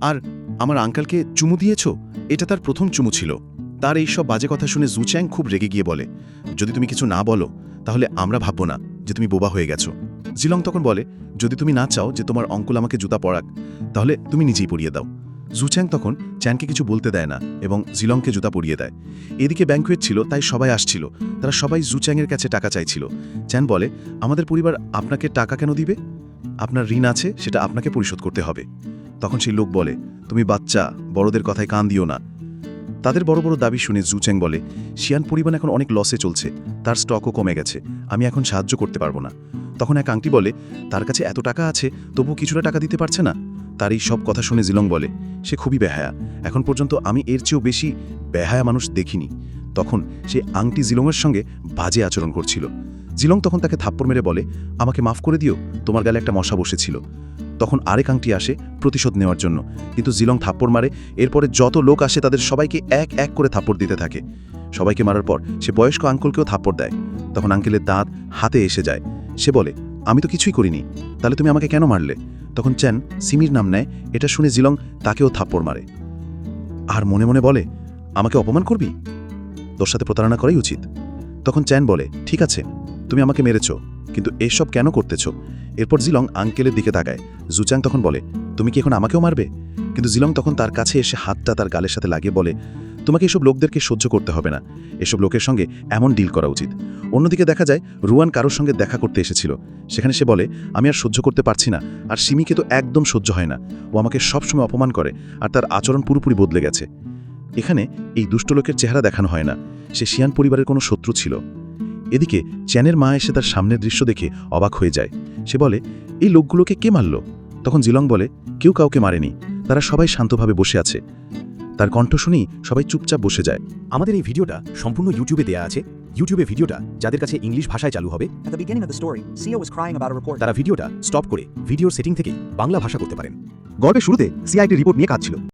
আর আমার আঙ্কালকে চুমু দিয়েছ? এটা তার প্রথম চুমু ছিল। তার এই সব বাজে কথা শুনে জুচ্যাং খুব রেগে গিয়ে বলে, যদি তুমি কিছু না বলো, তাহলে আমরা ভাববো না যে তুমি বোবা হয়ে গেছো। জিলং তখন বলে, যদি তুমি না চাও যে তোমার অঙ্কুল আমাকে জুতা পরাক, তাহলে তুমি নিজেই পরিয়ে দাও। জুচ্যাং তখন চ্যানকে কিছু বলতে দেয় না এবং জিলংকে জুতা পরিয়ে দেয়। এদিকে ব্যাংকুয়েট ছিল, তাই সবাই আসছিল। তারা সবাই জুচ্যাংয়ের কাছে টাকা চাইছিল। চ্যান বলে, আমাদের পরিবার আপনাকে টাকা কেন দিবে? আপনার ঋণ আছে, সেটা আপনাকে পরিশোধ করতে হবে। তখন সেই লোক বলে, তুমি বাচ্চা, বড়দের কথায় কান দিও না। তাদের বড় বড় দাবি শুনে জুচেং বলে, শিয়ান পরিবার এখন অনেক লসে চলছে, তার স্টকও কমে গেছে, আমি এখন সাহায্য করতে পারব না। তখন এক আংটি বলে, তার কাছে এত টাকা আছে তবু কিছুটা টাকা দিতে পারছে না? তার এই সব কথা শুনে জিলং বলে, সে খুবই বেহায়া, এখন পর্যন্ত আমি এর চেয়েও বেশি বেহায়া মানুষ দেখিনি। তখন সে আংটি জিলংয়ের সঙ্গে বাজে আচরণ করছিল। জিলং তখন তাকে থাপ্পড় মেরে বলে, আমাকে মাফ করে দিও, তোমার গালে একটা মশা বসেছিল। তখন আরেক আংটি আসে প্রতিশোধ নেওয়ার জন্য। কিন্তু জিলং থাপ্পড় মারে, এরপরে যত লোক আসে তাদের সবাইকে এক এক করে থাপ্পড় দিতে থাকে। সবাইকে মারার পর সে বয়স্ক আঙ্কুলকেও থাপ্পড় দেয়। তখন আঙ্কেলের দাঁত হাতে এসে যায়। সে বলে, আমি তো কিছুই করিনি। তাহলে তুমি আমাকে কেন মারলে? তখন চ্যান সিমির নাম নেয়, এটা শুনে জিলং তাকেও থাপ্পড় মারে। আর মনে মনে বলে, আমাকে অপমান করবি? তোর সাথে প্রতারণা করাই উচিত। তখন চ্যান বলে, ঠিক আছে, তুমি আমাকে মেরেছ। কিন্তু এসব কেন করতেছ? এরপর জিলং আঙ্কেলের দিকে তাকায়। জুচাং তখন বলে, তুমি কি এখন আমাকেও মারবে? কিন্তু জিলং তখন তার কাছে এসে হাতটা তার গালের সাথে লাগিয়ে বলে, তোমাকে এসব লোকদেরকে সহ্য করতে হবে না। এসব লোকের সঙ্গে এমন ডিল করা উচিত। অন্যদিকে দেখা যায়, রুয়ান কারোর সঙ্গে দেখা করতে এসেছিল। সেখানে সে বলে, আমি আর সহ্য করতে পারছি না। আর সিমিকে তো একদম সহ্য হয় না। ও আমাকে সবসময় অপমান করে, আর তার আচরণ পুরোপুরি বদলে গেছে। এখানে এই দুষ্ট লোকের চেহারা দেখানো হয় না। সে শিয়ান পরিবারের কোনো শত্রু ছিল। এদিকে চ্যানের মা এসে তার সামনের দৃশ্য দেখে অবাক হয়ে যায়। সে বলে এই লোকগুলোকে কে মারল? তখন জিলং বলে কেউ কাউকে মারেনি। তারা সবাই শান্তভাবে বসে আছে। তার কণ্ঠ শুনেই সবাই চুপচাপ বসে যায়। আমাদের এই ভিডিওটা সম্পূর্ণ ইউটিউবে দেয়া আছে। ইউটিউবে ভিডিওটা যাদের কাছে ইংলিশ ভাষায় চালু হবে. তারা ভিডিওটা স্টপ করে ভিডিওর সেটিং থেকে বাংলা ভাষা করতে পারেন। গল্পের শুরুতে সিআইটি রিপোর্ট নিয়ে কাজ ছিল।